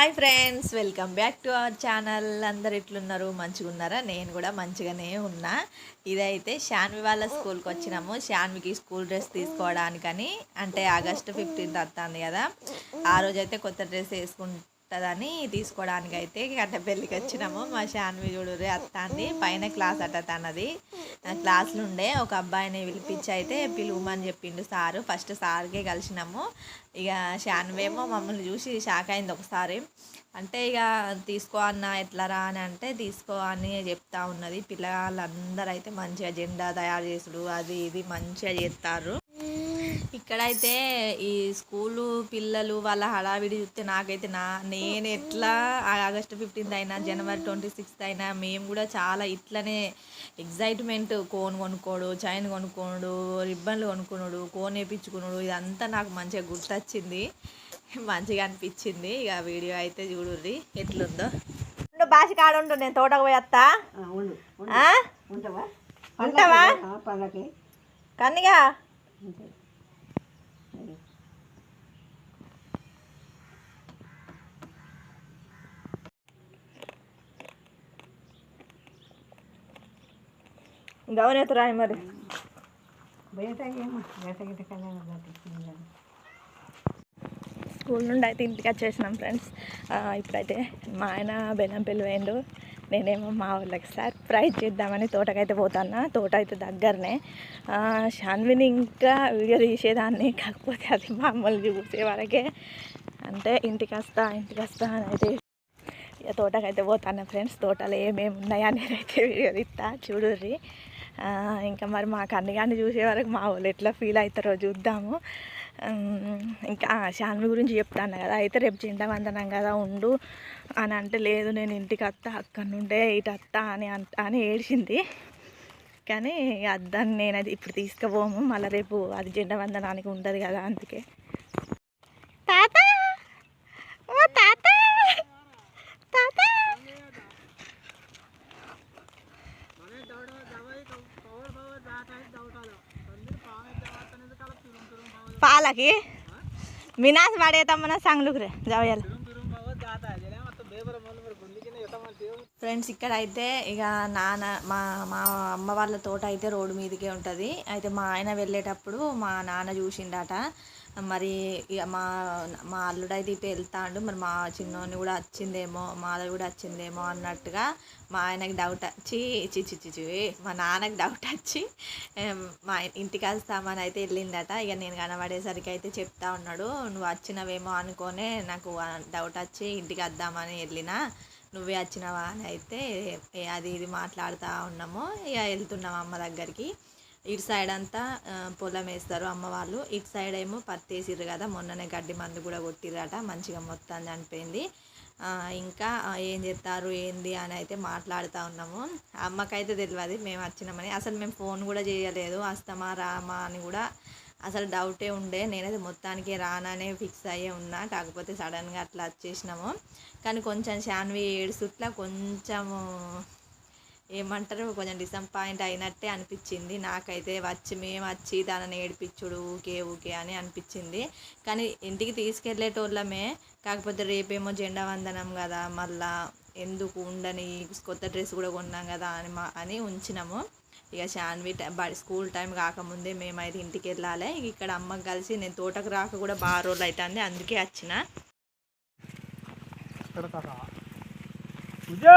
Hi friends welcome back to our channel. అందరు ఎట్లున్నారు? మంచిగా ఉన్నారా నేను కూడా మంచిగానే ఉన్నా. ఇదైతే శాన్వి వాళ్ళ స్కూల్కి వచ్చినాము. శాన్వికి స్కూల్ డ్రెస్ తీసుకోవడానికని. అంటే ఆగస్ట్ ఫిఫ్టీన్త్ వస్తుంది కదా. ఆ రోజైతే కొత్త డ్రెస్ వస్తుందని తీసుకోవడానికి అయితే కట్టపల్లికి వచ్చినాము. మా శాన్వి చూడురే అత్తాంది. పైన క్లాస్ అట్ట తనది. క్లాస్లో ఉండే ఒక అబ్బాయిని పిలిపించి అయితే పిలువమని చెప్పిండు సారు. ఫస్ట్ సార్కే కలిసినాము. ఇక శాన్వేమో మమ్మల్ని చూసి షాక్ అయింది ఒకసారి. అంటే ఇక తీసుకో అన్న ఎట్లరా అని అంటే తీసుకో అని చెప్తా ఉన్నది. పిల్లలందరూ అయితే మంచిగా జెండా తయారు చేసుడు అది ఇది మంచిగా చేస్తారు. ఇక్కడైతే ఈ స్కూలు పిల్లలు వాళ్ళ హడావిడి చూస్తే నాకైతే నా నేను ఎట్లా ఆగస్టు ఫిఫ్టీన్త్ అయినా జనవరి ట్వంటీ సిక్స్త్ అయినా మేము కూడా చాలా ఇట్లనే ఎగ్జైట్మెంట్ కోన్ కొనుక్కోడు చైన్ కొనుక్కోడు రిబ్బన్లు కొనుక్కున్నాడు కోన్ వేయించుకున్నాడు ఇదంతా నాకు మంచిగా గుర్తొచ్చింది. మంచిగా అనిపించింది. ఇక వీడియో అయితే చూడుర్రి ఎట్లుందో. భాష కాడ నేను తోటకు పోయి వస్తా ఆ, ఉండు ఉండు. ఆ? ఉంటావా? కన్నిగా. గౌనెత్తురా మరి. స్కూల్ నుండి అయితే ఇంటికి వచ్చేసినాం ఫ్రెండ్స్. ఇప్పుడైతే మా ఆయన బెల్లం వేయండు నేనేమో మా వాళ్ళకి సర్ప్రైజ్ చేద్దామని తోటకైతే పోతాను తోట అయితే దగ్గరనే. షాన్విని ఇంకా వీడియో తీసేదాన్ని కాకపోతే అది మమ్మల్ని చూసే వరకే. అంటే ఇంటికి వస్తా ఇంటికి వస్తా అని అయితే ఇక తోటకైతే పోతాను ఫ్రెండ్స్. తోటలో ఏమేమి ఉన్నాయా నేనైతే వీడియో తీస్తా చూడుర్రి. ఇంకా మరి మా కన్నిగాన్ని చూసే వరకు మా వాళ్ళు ఎట్లా ఫీల్ అవుతారో చూద్దాము. ఇంకా ఆ, శాన్వి గురించి చెప్తాను కదా అయితే రేపు చింత వందనం కదా ఉండు అని అంటే లేదు నేను ఇంటికి వస్తా అక్కడ నుండే ఇటు వస్తా అని అంట అని ఏడ్చింది. కానీ అద్దాన్ని నేను అది ఇప్పుడు తీసుకుపోము మళ్ళీ రేపు అది జెండా వందనానికి ఉంటుంది కదా అందుకే. తాత! ఓ తాత! పాలకి మినాస్ పడేతమ్మన సంగ్లుకు रे జవయాలి ఫ్రెండ్స్ ఇక్కడ అయితే ఇక నాన్న మా మా అమ్మ వాళ్ళ తోట అయితే రోడ్డు మీదకే ఉంటుంది. అయితే మా ఆయన వెళ్ళేటప్పుడు మా నాన్న చూసిండట. మరి ఇక మా మా అల్లుడు అయితే ఇటు వెళ్తాడు. మరి మా చిన్నోని కూడా వచ్చిందేమో మాది కూడా వచ్చిందేమో అన్నట్టుగా మా ఆయనకి డౌట్ వచ్చి చి చి చి చి మా నాన్నకి డౌట్ వచ్చి మా ఇంటికి వస్తామని అయితే వెళ్ళిండట ఇక నేను కనబడేసరికి అయితే చెప్తా ఉన్నాడు నువ్వు వచ్చినవేమో అనుకోనే నాకు డౌట్ వచ్చి ఇంటికి వద్దామని వెళ్ళినా నువ్వే వచ్చినావా అని అయితే అది ఇది మాట్లాడుతూ ఉన్నాము. ఇక వెళ్తున్నాం అమ్మ దగ్గరికి. ఇటు సైడ్ అంతా పొలం వేస్తారు అమ్మ వాళ్ళు. ఇటు సైడ్ ఏమో పత్తి వేసిర్రు కదా మొన్ననే గడ్డి మందు కూడా కొట్టిర్రట మంచిగా మొత్తం చనిపోయింది. ఇంకా ఏం చేస్తారు ఏంది అని అయితే మాట్లాడుతూ ఉన్నాము. అమ్మకైతే తెలియదు మేము వచ్చినామని. అసలు మేము ఫోన్ కూడా చేయలేదు వస్తామా రామా అని కూడా అసలు డౌటే ఉండే. నేనైతే మొత్తానికి రాననే ఫిక్స్ అయ్యే ఉన్నా. కాకపోతే సడన్గా అట్లా వచ్చేసినాము. కానీ కొంచెం శాన్వి ఏడుసుట్లా కొంచెము ఏమంటారు? కొంచెం డిసప్పాయింట్ అయినట్టే అనిపించింది. నాకైతే వచ్చి మేము వచ్చి దానిని ఏడిపించుడు ఊకే ఊకే అని అనిపించింది. కానీ ఇంటికి తీసుకెళ్ళేటోళ్ళమే కాకపోతే రేపేమో జెండా వందనం కదా మళ్ళా ఎందుకు ఉండని కొత్త డ్రెస్ కూడా కొన్నాం కదా అని మా అని ఉంచినాము. ఇక శాన్వి స్కూల్ టైం కాకముందే మేమైతే ఇంటికి వెళ్ళాలి ఇక ఇక్కడ అమ్మకి కలిసి నేను తోటకు రాక కూడా బాగా రోజులు అవుతుంది అందుకే వచ్చిన. ఉజ్జో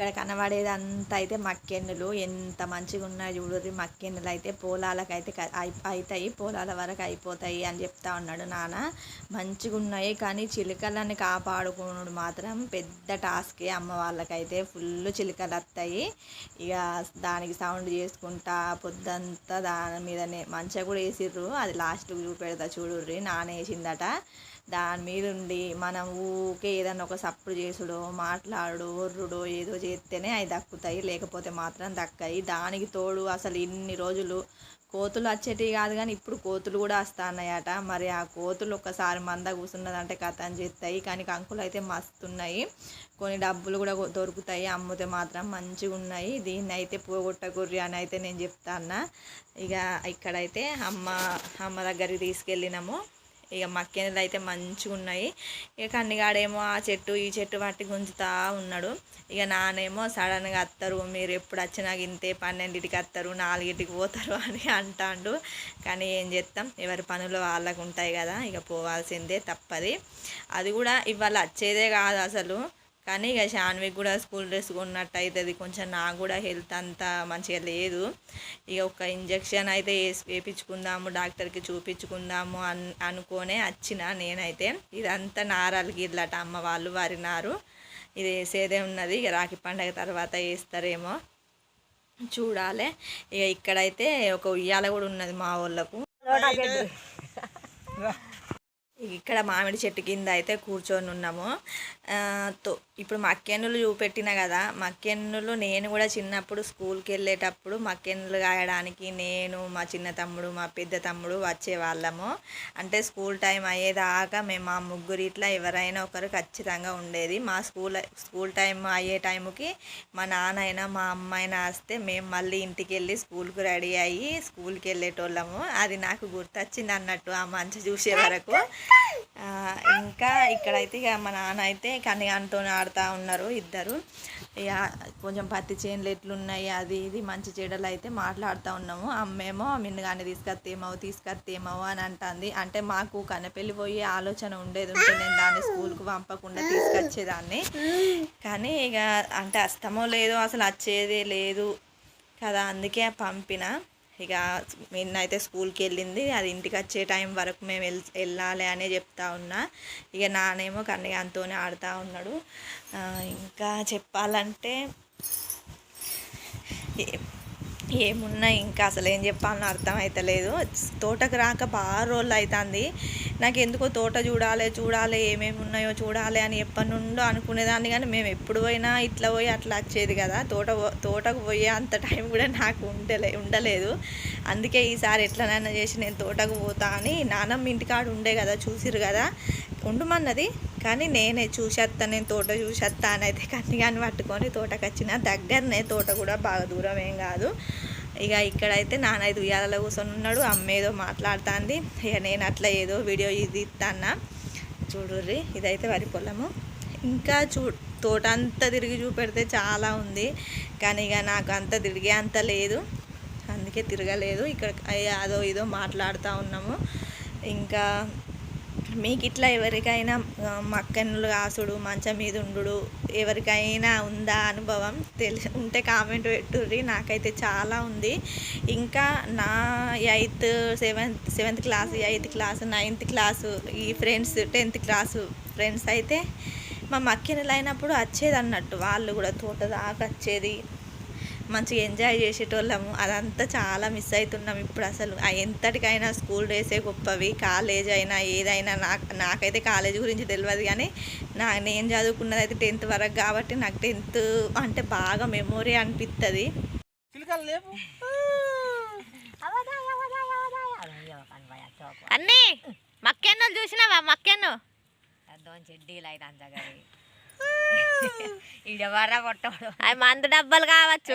ఇక్కడ కనబడేదంతా అయితే మక్కెన్నులు ఎంత మంచిగా ఉన్నాయి చూడరి మక్కెన్నులు అయితే. పొలాలకు అయితే అవుతాయి పొలాల వరకు అయిపోతాయి అని చెప్తా ఉన్నాడు నాన్న. మంచిగా ఉన్నాయి కానీ చిలుకలని కాపాడుకున్నాడు మాత్రం పెద్ద టాస్కే అమ్మ వాళ్ళకైతే. ఫుల్ చిలుకలు వస్తాయి. ఇక దానికి సౌండ్ చేసుకుంటా పొద్దంతా దాని మీదనే మంచిగా కూడా వేసిర్రు. అది లాస్ట్కి చూపెడతా చూడుర్రి. నాన్న వేసిందట. దాని మీద ఉండి మనం ఊకే ఏదన్నా ఒక సప్పుడు చేసుడో మాట్లాడు ఒర్రుడో ఏదో చేస్తేనే అవి దక్కుతాయి. లేకపోతే మాత్రం దక్కాయి. దానికి తోడు అసలు ఇన్ని రోజులు కోతులు వచ్చేటివి కాదు కానీ ఇప్పుడు కోతులు కూడా వస్తున్నాయట. మరి ఆ కోతులు ఒక్కసారి మంద కూర్చున్నదంటే కథ అని చేస్తాయి కానీ కంకులు అయితే మస్తున్నాయి. కొన్ని డబ్బులు కూడా దొరుకుతాయి. అమ్మితే మాత్రం మంచిగా ఉన్నాయి. దీన్ని అయితే పోగొట్టకుర్రి అని అయితే నేను చెప్తాను ఇక ఇక్కడైతే అమ్మ అమ్మ దగ్గరికి తీసుకెళ్ళినాము. ఇక మక్కెనలు అయితే మంచిగా ఉన్నాయి ఇక కన్నిగాడేమో ఆ చెట్టు ఈ చెట్టు పట్టి గుంజుతా ఉన్నాడు. ఇక నానేమో సడన్గా వస్తారు మీరు ఎప్పుడు వచ్చినా ఇంతే పన్నెండింటికి వస్తారు నాలుగింటికి పోతారు అని అంటాడు. కానీ ఏం చేస్తాం ఎవరి పనులు వాళ్ళకు ఉంటాయి కదా ఇక పోవాల్సిందే తప్పది. అది కూడా ఇవాళ వచ్చేదే కాదు అసలు. కానీ ఇక శాన్విక్ కూడా స్కూల్ డ్రెస్ కొన్నట్టు అవుతుంది. కొంచెం నాకు కూడా హెల్త్ అంతా మంచిగా లేదు. ఇక ఒక ఇంజక్షన్ అయితే వేసి వేపించుకుందాము డాక్టర్కి చూపించుకుందాము అన్ అనుకోనే వచ్చిన నేనైతే. ఇదంతా నారాలు గిర్లట అమ్మ వాళ్ళు వారి నారు ఇది వేసేదే ఉన్నది. ఇక రాఖీ పండగ తర్వాత వేస్తారేమో. చూడాలి. ఇక ఇక్కడైతే ఒక ఉయ్యాల కూడా ఉన్నది మా వాళ్ళకు. ఇక్కడ మామిడి చెట్టు కింద అయితే కూర్చొని ఉన్నాము. తో ఇప్పుడు మక్కెన్నులు చూపెట్టిన కదా మక్కెన్నులు నేను కూడా చిన్నప్పుడు స్కూల్కి వెళ్ళేటప్పుడు మక్కెన్నులు కాయడానికి నేను మా చిన్న తమ్ముడు మా పెద్ద తమ్ముడు వచ్చేవాళ్ళము. అంటే స్కూల్ టైం అయ్యేదాకా మేము మా ముగ్గురు ఇట్లా ఎవరైనా ఒకరు ఖచ్చితంగా ఉండేది. మా స్కూల్ స్కూల్ టైం అయ్యే టైంకి మా నాన్న మా అమ్మాయినా వస్తే మేము మళ్ళీ ఇంటికి వెళ్ళి స్కూల్కి రెడీ అయ్యి స్కూల్కి వెళ్ళేటోళ్ళము. అది నాకు గుర్తొచ్చింది అన్నట్టు ఆ మంచి చూసే వరకు. ఇంకా ఇక్కడైతే ఇక మా నాన్న అయితే కన్నిగానితో ఆడుతూ ఉన్నారు ఇద్దరు. ఇక కొంచెం పత్తి చేనులు ఎట్లున్నాయి అది ఇది మంచి చెడలు అయితే మాట్లాడుతూ ఉన్నాము. అమ్మేమో మిన్నగానే తీసుకొస్తేమో తీసుకొస్తేమో అని అంటుంది. అంటే మాకు కనపెళ్ళి పోయే ఆలోచన ఉండేది ఉంటే నేను దాన్ని స్కూల్కి పంపకుండా తీసుకొచ్చేదాన్ని. కానీ ఇక అంటే అస్తమో లేదో అసలు వచ్చేదే లేదు కదా అందుకే పంపిన. ఇక నిన్న అయితే స్కూల్కి వెళ్ళింది. అది ఇంటికి వచ్చే టైం వరకు మేము వెళ్ వెళ్ళాలి అనే చెప్తా ఉన్నా. ఇక నానేమో కన్నయ్యతోనే ఆడుతూ ఉన్నాడు. ఇంకా చెప్పాలంటే ఏమున్నా ఏమున్నాయి ఇంకా? అసలు ఏం చెప్పాలని అర్థం అవుతలేదు తోటకు రాక బాగా రోజులు అవుతుంది నాకు ఎందుకో తోట చూడాలి చూడాలి ఏమేమి ఉన్నాయో చూడాలి అని ఎప్పటి నుండో అనుకునేదాన్ని కానీ మేము ఎప్పుడు పోయినా ఇట్లా పోయి అట్లా వచ్చేది కదా. తోట పో- తోటకు పోయే అంత టైం కూడా నాకు ఉండలే ఉండలేదు. అందుకే ఈసారి ఎట్లనైనా చేసి నేను తోటకు పోతా అని నానమ్మ ఇంటికాడ ఉండే కదా చూసిరు కదా. ఉండమన్నది కానీ నేనే చూసేస్తా నేను తోట చూసేస్తా అని అయితే కన్నిగాని పట్టుకొని తోటకు వచ్చిన దగ్గరనే తోట కూడా బాగా దూరం ఏం కాదు. ఇక ఇక్కడైతే నాన్న ఐదు ఉయ్యాలలో కూర్చొని ఉన్నాడు. అమ్మ ఏదో మాట్లాడుతుంది. ఇక నేను అట్లా ఏదో వీడియో ఇది ఇస్తానా చూడుర్రి ఇదైతే వరి పొలము. ఇంకా చూ తోట అంతా తిరిగి చూపెడితే చాలా ఉంది. కానీ ఇక నాకు అంత తిరిగే అంత లేదు. అందుకే తిరగలేదు. ఇక్కడ అదో ఇదో మాట్లాడుతూ ఉన్నాము. ఇంకా మీకు ఇట్లా ఎవరికైనా ఆ, మక్కన్లు కాసుడు మంచం మీద ఉండు ఎవరికైనా ఉందా అనుభవం తెలిసి ఉంటే కామెంట్ పెట్టుర్రి. నాకైతే చాలా ఉంది. ఇంకా నా eighth seventh seventh class eighth class ninth class ఈ ఫ్రెండ్స్ టెన్త్ క్లాసు ఫ్రెండ్స్ అయితే మా మక్కినలు అయినప్పుడు వచ్చేది అన్నట్టు వాళ్ళు కూడా తోట దాకా వచ్చేది. మంచిగా ఎంజాయ్ చేసేటోళ్ళము. అదంతా చాలా మిస్ అవుతున్నాం ఇప్పుడు అసలు. ఎంతటికైనా స్కూల్ డేసే గొప్పవి. కాలేజ్ అయినా ఏదైనా నాకు నాకైతే కాలేజ్ గురించి తెలియదు కానీ నా నేను చదువుకున్నది అయితే టెన్త్ వరకు కాబట్టి నాకు టెన్త్ అంటే బాగా మెమొరీ అనిపిస్తుంది అన్నీ మక్కెన్నులు చూసినావా? మక్కెన్ను? చెడ్డీలు అయితే అంతగాని అవి మందు డబ్బాలు కావచ్చు.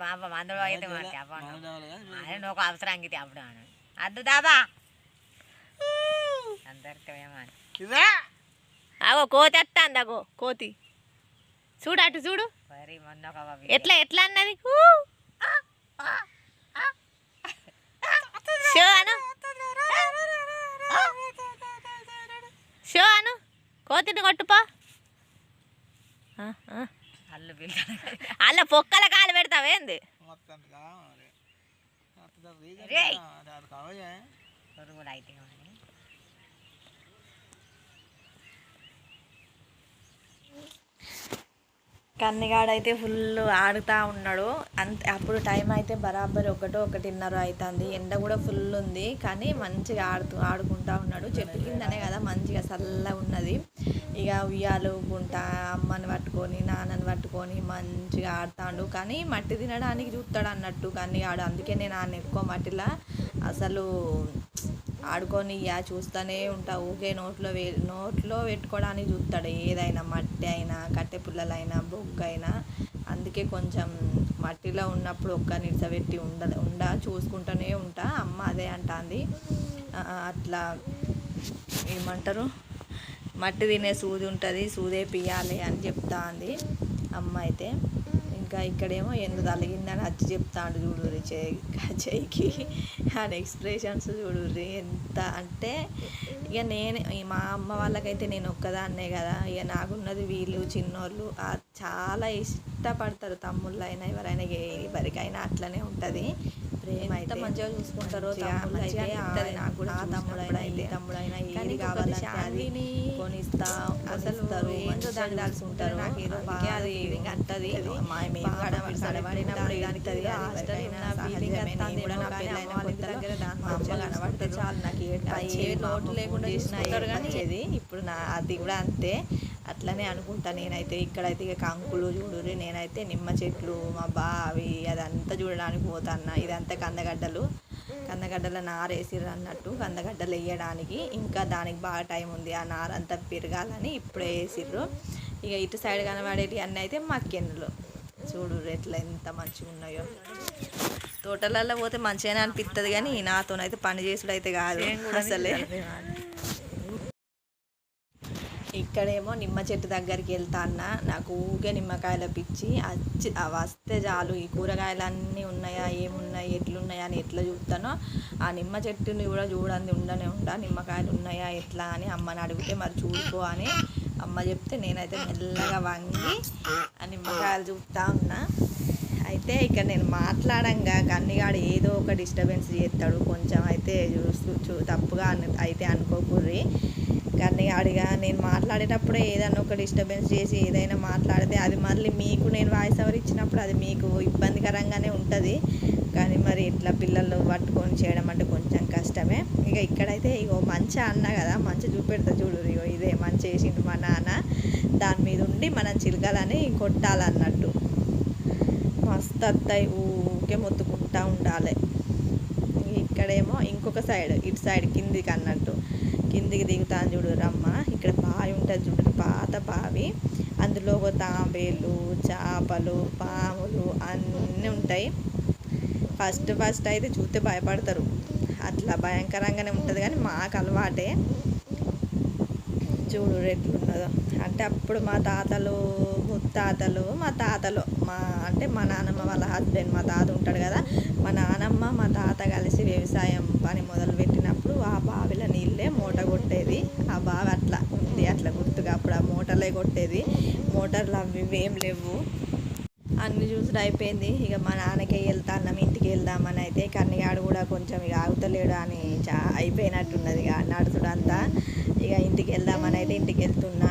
మా అమ్మ మందులో అయితే అదే నువ్వు ఒక అవసరానికి అప్పుడు అద్దు దాబా. అందరితో ఏమో ఇదా. అగో కోతి వస్తుంది అగో కోతి. చూడు అటు చూడు. ఎట్లా ఎట్లా అన్నది! షో అను. షో అను. కోతిని కొట్టుపో. అల్లు పొక్కల కాలు పెడతావేంది మొత్తం కావాలి రేయ్. కావాలి పురుగులు అయితే మరి కన్నిగాడైతే ఫుల్ ఆడుతూ ఉన్నాడు. అంతే అప్పుడు టైం అయితే బరాబర్ ఒకటో ఒకటిన్నర అవుతుంది ఎండ కూడా ఫుల్ ఉంది. కానీ మంచిగా ఆడుతూ ఆడుకుంటా ఉన్నాడు. చెట్టు కిందనే కదా మంచిగా చల్లగా ఉన్నది. ఇక ఉయ్యాలు గుంట అమ్మని పట్టుకొని నాన్నని పట్టుకొని మంచిగా ఆడుతాడు. కానీ మట్టి తినడానికి చూస్తాడు అన్నట్టు కన్నిగాడు. అందుకే నేను ఆయన ఎక్కువ మట్టిలా అసలు ఆడుకొని ఇక చూస్తూనే ఉంటా. ఊకే నోట్లో వే నోట్లో పెట్టుకోవడానికి చూస్తాడు. ఏదైనా మట్టి అయినా కట్టె పుల్లలైనా బొగ్గైనా అయినా అందుకే కొంచెం మట్టిలో ఉన్నప్పుడు ఒక్క నిరసపెట్టి ఉండ ఉండ చూసుకుంటూనే ఉంటా. అమ్మ అదే అంటుంది. అట్లా ఏమంటారు? మట్టి తినే సూది ఉంటుంది సూదే పియాలి అని చెప్తా అంది అమ్మ అయితే ఇంకా ఇక్కడేమో ఎందు తలిగిందని వచ్చి చెప్తాడు చూడుర్రి చేయికి. చెయ్యికి ఎక్స్ప్రెషన్స్ చూడుర్రి ఎంత అంటే ఇక నేను మా అమ్మ వాళ్ళకైతే నేను ఒక్కదాన్నే కదా. ఇక నాకున్నది వీళ్ళు చిన్నోళ్ళు చాలా ఇష్టపడతారు తమ్ముళ్ళు అయినా ఎవరైనా ఎవరికైనా అట్లనే ఉంటుంది. ప్రేమ అయితే మంచిగా చూసుకుంటారో అయితే నాకు కూడా ఆ తమ్ముడైనా ఈ తమ్ముడైనా ఏది కావాలంటే అది కొనిస్తా అసలు ఏంటో ఉంటారు నాకు ఏదో బాగా అది అంటది కనబడితే చాలు నాకు ఏ లోటు లేకుండా కానీ ఇప్పుడు నా అది కూడా అంతే. అట్లనే అనుకుంటా. నేనైతే ఇక్కడైతే ఇక కంకులు చూడుర్రి నేనైతే నిమ్మ చెట్లు మా బావి అదంతా చూడడానికి పోతాన్న ఇదంతా కందగడ్డలు. కందగడ్డల నార వేసిర్రు అన్నట్టు కందగడ్డలు వేయడానికి. ఇంకా దానికి బాగా టైం ఉంది. ఆ నార అంతా పెరగాలని ఇప్పుడే వేసిర్రు. ఇక ఇటు సైడ్ కనబడేటి అన్నీ అయితే మక్కెన్నులు చూడు ఎట్లా ఎంత మంచిగా ఉన్నాయో. తోటలలో పోతే మంచిగానే అనిపిస్తుంది కానీ నాతోనైతే పని చేసుడు అయితే కాదు అసలే. ఇక్కడేమో నిమ్మ చెట్టు దగ్గరికి వెళ్తా అన్న. నాకు ఊగే నిమ్మకాయల పిచ్చి. అచ్చి అవి వస్తే చాలు. ఈ కూరగాయలు అన్నీ ఉన్నాయా ఏమున్నాయి ఎట్లున్నాయా అని ఎట్లా చూస్తానో. ఆ నిమ్మ చెట్టుని కూడా చూడండి ఉండనే ఉండా. నిమ్మకాయలు ఉన్నాయా ఎట్లా అని అమ్మని అడిగితే మరి చూడుకో అని అమ్మ చెప్తే నేనైతే మెల్లగా వంగి ఆ నిమ్మకాయలు చూస్తా ఉన్నా. అయితే ఇక్కడ నేను మాట్లాడంగా కన్నిగాడు ఏదో ఒక డిస్టర్బెన్స్ చేస్తాడు. కొంచెం అయితే చూస్తూ చూ తప్పుగా అని అయితే అనుకోకూర్రి. కన్నిగాడిగా నేను మాట్లాడేటప్పుడే ఏదైనా ఒక డిస్టర్బెన్స్ చేసి ఏదైనా మాట్లాడితే అది మళ్ళీ మీకు నేను వాయిస్ ఓవర్ ఇచ్చినప్పుడు అది మీకు ఇబ్బందికరంగానే ఉంటుంది. కానీ మరి ఇట్లా పిల్లలు పట్టుకొని చేయడం అంటే కొంచెం కష్టమే. ఇక ఇక్కడైతే ఇగో మంచి అన్న కదా మంచి చూపెడతా చూడు ఇగో ఇదే మంచి వేసిండు మా నాన్న. దాని మీద ఉండి మనం చిలకలని కొట్టాలన్నట్టు. మస్తు అత్తాయి ఊకే మొత్తుకుంటా ఉండాలి. ఇక్కడేమో ఇంకొక సైడ్ ఇటు సైడ్ కిందికి అన్నట్టు. కిందికి దిగుతాను చూడు రమ్మ. ఇక్కడ బావి ఉంటుంది చూడు పాత బావి. అందులో ఒక తాంబేలు చేపలు పాములు అన్నీ ఉంటాయి. ఫస్ట్ ఫస్ట్ అయితే చూస్తే భయపడతారు. అట్లా భయంకరంగానే ఉంటుంది కానీ మాకు అలవాటే. చూడు ఎట్లున్నదో. అంటే అప్పుడు మా తాతలు ముత్తాతలు మా తాతలు మా అంటే మా నాన్నమ్మ వాళ్ళ హస్బెండ్ మా తాత ఉంటాడు కదా. మా నానమ్మ మా తాత కలిసి వ్యవసాయం పని మొదలు పెట్టినప్పుడు ఆ బావిలో నీళ్ళే మూట కొట్టేది. ఆ బావి అట్లా ఉంది అట్లా గుర్తుగా అప్పుడు ఆ మోటార్లే కొట్టేది. మోటార్లు అవి ఏం లేవు. అన్ని చూసుడు అయిపోయింది. ఇక మా నాన్నకే వెళ్తా అన్నాం ఇంటికి వెళ్దామని అయితే కన్నిగాడు కూడా కొంచెం ఇక ఆగుతలేడు అని చా అయిపోయినట్టున్నది ఇక నడుచుడు అంతా ఇక ఇంటికి వెళ్దామని అయితే ఇంటికి వెళ్తున్నా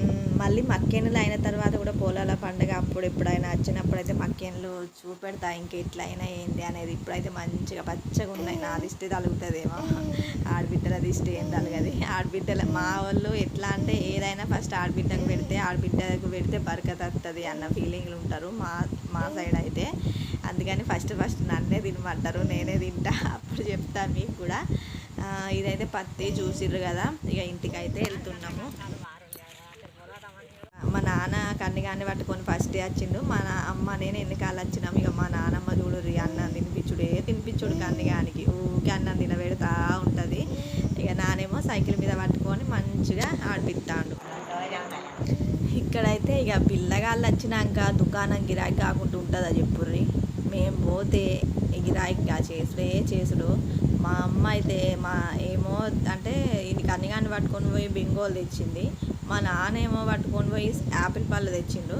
మ్, మళ్ళీ మక్కేనులు అయిన తర్వాత కూడా పొలాల పండుగ అప్పుడు ఎప్పుడైనా వచ్చినప్పుడు అయితే మక్కెనులు చూపెడతా ఇంక ఎట్లయినా ఏంటి అనేది ఇప్పుడైతే మంచిగా పచ్చగా ఉన్నాయి. నా దిష్టి తలుగుతుందేమో. ఆడబిడ్డల దిష్టి ఏం తలగది? ఆడబిడ్డల మా వాళ్ళు ఎట్లా అంటే ఏదైనా ఫస్ట్ ఆడబిడ్డకు పెడితే ఆడబిడ్డకు పెడితే బరకత వస్తుంది అన్న ఫీలింగ్లు ఉంటారు మా మా సైడ్ అయితే. అందుకని ఫస్ట్ ఫస్ట్ నన్నే తినమంటారు నేనే తింటా. అప్పుడు చెప్తాను మీకు కూడా. ఇదైతే పత్తి చూసిర్రు కదా ఇక ఇంటికైతే వెళ్తున్నాము. నాన్న కన్నిగాన్ని పట్టుకొని ఫస్ట్ వచ్చిండు. మా అమ్మ నేను ఎన్నికాలు వచ్చినాం? ఇక మా నాన్నమ్మ చూడుర్రి అన్నం తినిపించుడే తినిపించుడు కన్నిగానికి ఊకే అన్నం తినబెడతా ఉంటుంది. ఇక నానేమో సైకిల్ మీద పట్టుకొని మంచిగా ఆడిపిస్తాడు ఇక్కడైతే ఇక పిల్లగాళ్ళు వచ్చినాక దుకాణం గిరాకీ కాకుండా ఉంటుందా చెప్పుర్రి? మేము పోతే ఈ గిరాకీ చేసుడే చేసుడు. మా అమ్మ అయితే మా ఏమో అంటే ఇది కన్నిగాన్ని పట్టుకొని పోయి బింగోలు తెచ్చింది. మా నాన్న ఏమో పట్టుకొని పోయి యాపిల్ పళ్ళు తెచ్చిండు.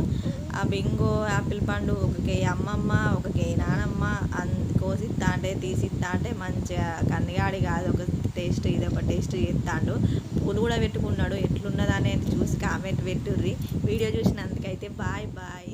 ఆ బింగో యాపిల్ పండు ఒక అమ్మమ్మ ఒక నానమ్మ అంత కోసి తాంటే తీసి తాంటే మంచిగా కన్నిగాడి కాదు ఒక టేస్ట్ ఇది ఒక టేస్ట్ చేస్తాడు పూలు కూడా పెట్టుకున్నాడు. ఎట్లున్నదనేది చూసి కామెంట్ పెట్టుర్రి. వీడియో చూసినందుకైతే బాయ్ బాయ్.